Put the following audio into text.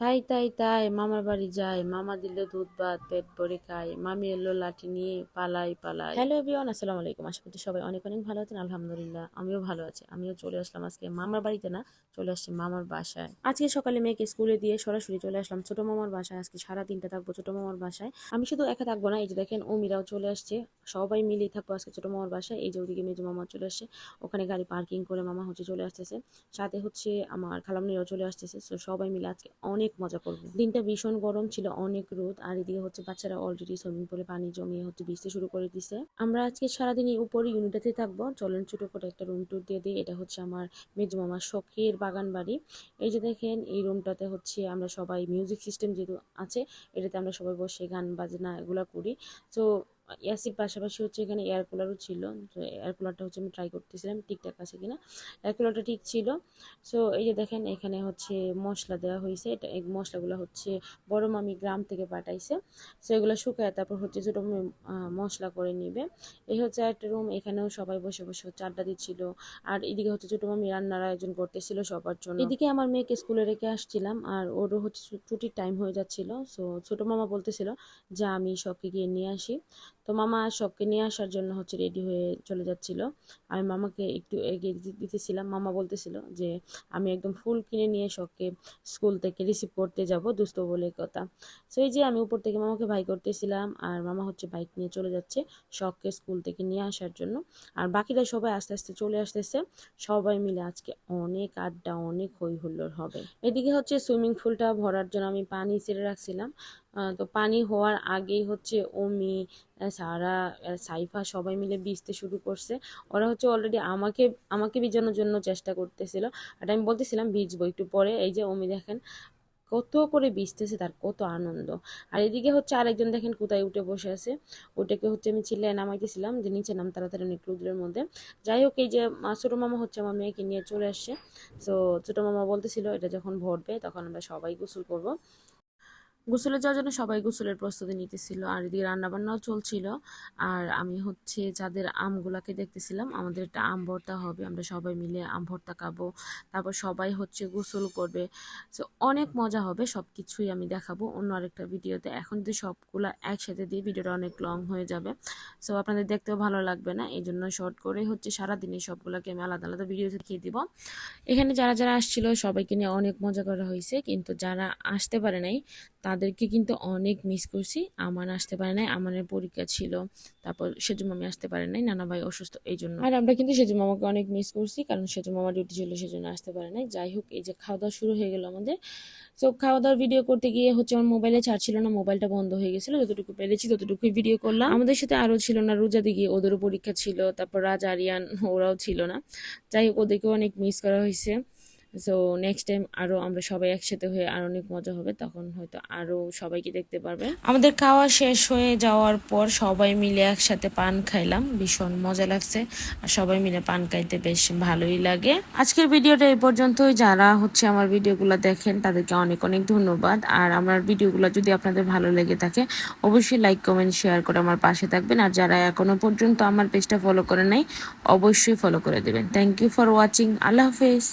তাই তাই তাই, মামার বাড়ি যাই, মামা দিল দুধ, ভাত, পেট ভরে খাই, মামি এলো লাঠি নিয়ে পালাই পালাই। হ্যালো এভরিওয়ান, আসসালামু আলাইকুম। আশা করছি সবাই অনেক অনেক ভালো আছেন। আলহামদুলিল্লাহ, আমিও ভালো আছি। আমিও চলে আসলাম আজকে মামার বাড়িতে না, চলে আসছি মামার বাসায়। আজকে সকালে মেয়েকে স্কুলে দিয়ে সরাসরি চলে আসলাম ছোট মামার বাসায়। আজকে সারা দিনটা থাকব ছোট মামার বাসায়। আমি শুধু একা থাকব না, এই যে দেখেন ওমিরাও চলে আসছে। সবাই মিলেই থাকব আজকে ছোট মামার বাসায়। এই যে ওদিকে মেজো মামা চলে আসছে। ওখানে গাড়ি পার্কিং করে মামা হচ্ছে চলে আসতেছে। সাথে হচ্ছে আমার খালামনিরাও চলে আসতেছে। তো সবাই মিলে আজকে অনেক মজা করব। দিনটা ভীষণ গরম ছিল, অনেক রোদ। আর এদিকে হচ্ছে বাচ্চারা অলরেডি সুইমিং পুলে পানি জমিয়ে হচ্ছে ভিজতে শুরু করে দিছে। আমরা আজকে সারাদিন উপরে ইউনিটাতে থাকব। চলেন ছোট করে একটা রুম টুর দিয়ে দিই। এটা হচ্ছে আমার মেজো মামার শখের বাগান বাড়ি। এই যে দেখেন, এই রুমটাতে হচ্ছে আমরা সবাই মিউজিক সিস্টেম যেহেতু আছে, এটাতে আমরা সবাই বসে গান বাজনা এগুলো করি। তো এসির পাশাপাশি হচ্ছে এখানে এয়ার কুলারও ছিল। তো এয়ার কুলারটা হচ্ছে আমি ট্রাই করতেছিলাম, ঠিকঠাক আছে কিনা। এয়ার কুলারটা ঠিক ছিল। সো এই যে দেখেন, এখানে হচ্ছে মশলা দেওয়া হয়েছে। এটা মশলাগুলো হচ্ছে বড় মামি গ্রাম থেকে পাঠাইছে। সো এগুলো শুকায়, তারপর হচ্ছে ছোটো মামি মশলা করে নিবে। এই হচ্ছে একটা রুম এখানেও সবাই বসে বসে হচ্ছে আড্ডা দিচ্ছিল। আর এদিকে হচ্ছে ছোটো মামি রান্নার আয়োজন করতেছিল সবার জন্য। এদিকে আমার মেয়েকে স্কুলে রেখে আসছিলাম, আর ওরও হচ্ছে ছুটির টাইম হয়ে যাচ্ছিল। সো ছোটো মামা বলতেছিল যে, আমি সবকে গিয়ে নিয়ে আসি। তো মামা সবকে নিয়ে আসার জন্য হচ্ছে রেডি হয়ে চলে যাচ্ছিল। আমি মামাকে একটু এগিয়ে দিতেছিলাম। মামা বলতেছিল যে, আমি একদম ফুল কিনে নিয়ে সবকে স্কুল থেকে রিসিভ করতে যাব, দুস্থ বলে কথা। সো এই যে আমি উপর থেকে মামাকে ভাই করতেছিলাম আর মামা হচ্ছে বাইক নিয়ে চলে যাচ্ছে শখকে স্কুল থেকে নিয়ে আসার জন্য। আর বাকিরা সবাই আস্তে আস্তে চলে আসতেছে। সবাই মিলে আজকে অনেক আড্ডা, অনেক হই হুল্লোড় হবে। এদিকে হচ্ছে সুইমিং পুলটা ভরার জন্য আমি পানি ছেড়ে রাখছিলাম। তো পানি হওয়ার আগেই হচ্ছে ওমি সারা সাইফা সবাই মিলে ভিজতে শুরু করছে। ওরা হচ্ছে অলরেডি আমাকে আমাকে ভিজানোর জন্য চেষ্টা করতেছিল আর আমি বলতেছিলাম ভিজবো একটু পরে। এই যে ওমি দেখেন, কত করে ভিজতেছে তার কত আনন্দ। আর এদিকে হচ্ছে আরেকজন দেখেন কোথায় উঠে বসে আছে। ওটাকে হচ্ছে আমি চিল্লায় নামাইতেছিলাম যে নিচে নাম তাড়াতাড়ি অনেক রুদ্রের মধ্যে। যাই হোক, এই যে ছোটো মামা হচ্ছে আমার মেয়েকে নিয়ে চলে আসছে। তো ছোটো মামা বলতেছিল, এটা যখন ভরবে, তখন আমরা সবাই গোসল করব। গোসলে যাওয়ার জন্য সবাই গোসলের প্রস্তুতি নিতেছিল। আর এদিকে রান্নাবান্নাও চলছিল। আর আমি হচ্ছে যাদের আমগুলাকে দেখতেছিলাম, আমাদের একটা আম ভর্তা হবে, আমরা সবাই মিলে আম ভর্তা খাব। তারপর সবাই হচ্ছে গোসল করবে। তো অনেক মজা হবে সব কিছুই আমি দেখাবো অন্য আরেকটা ভিডিওতে। এখন যদি সবগুলা একসাথে দিই ভিডিওটা অনেক লং হয়ে যাবে। সো আপনাদের দেখতেও ভালো লাগবে না এই জন্য শর্ট করে হচ্ছে সারাদিনে সবগুলোকে আমি আলাদা আলাদা ভিডিও দেখিয়ে দিব। এখানে যারা যারা আসছিল, সবাইকে নিয়ে অনেক মজা করা হয়েছে। কিন্তু যারা আসতে পারে নাই তাদেরকে কিন্তু অনেক মিস করছি। আমার আসতে পারে নাই, আমানের পরীক্ষা ছিল, তারপর সেজু মামি আসতে পারে নাই, নানা ভাই অসুস্থ এই জন্য আর আমরা কিন্তু সেজু মামাকে অনেক মিস করছি, কারণ সেজু মামা ডিউটি ছিল সেজন্য আসতে পারে নাই। যাই হোক, এই যে খাওয়া দাওয়া শুরু হয়ে গেল আমাদের। তো খাওয়া দাওয়ার ভিডিও করতে গিয়ে হচ্ছে আমার মোবাইলে চার্জ ছিল না মোবাইলটা বন্ধ হয়ে গেছিল, যতটুকু পেরেছি ততটুকুই ভিডিও করলাম। আমাদের সাথে আরও ছিল না, রোজা দিকে ওদেরও পরীক্ষা ছিল, তারপর রাজ, আরিয়ান, ওরাও ছিল না। যাই হোক, ওদেরকেও অনেক মিস করা হয়েছে। সো নেক্সট টাইম আরও আমরা সবাই একসাথে হয়ে আর অনেক মজা হবে, তখন হয়তো আরও সবাইকে দেখতে পারবে। আমাদের খাওয়া শেষ হয়ে যাওয়ার পর সবাই মিলে একসাথে পান খাইলাম, ভীষণ মজা লাগছে। আর সবাই মিলে পান খাইতে বেশ ভালোই লাগে। আজকের ভিডিওটা এই পর্যন্তই। যারা হচ্ছে আমার ভিডিওগুলো দেখেন, তাদেরকে অনেক অনেক ধন্যবাদ। আর আমার ভিডিওগুলো যদি আপনাদের ভালো লেগে থাকে, অবশ্যই লাইক কমেন্ট শেয়ার করে আমার পাশে থাকবেন। আর যারা এখনও পর্যন্ত আমার পেজটা ফলো করে নাই, অবশ্যই ফলো করে দেবেন। থ্যাংক ইউ ফর ওয়াচিং আল্লাহ হাফেজ।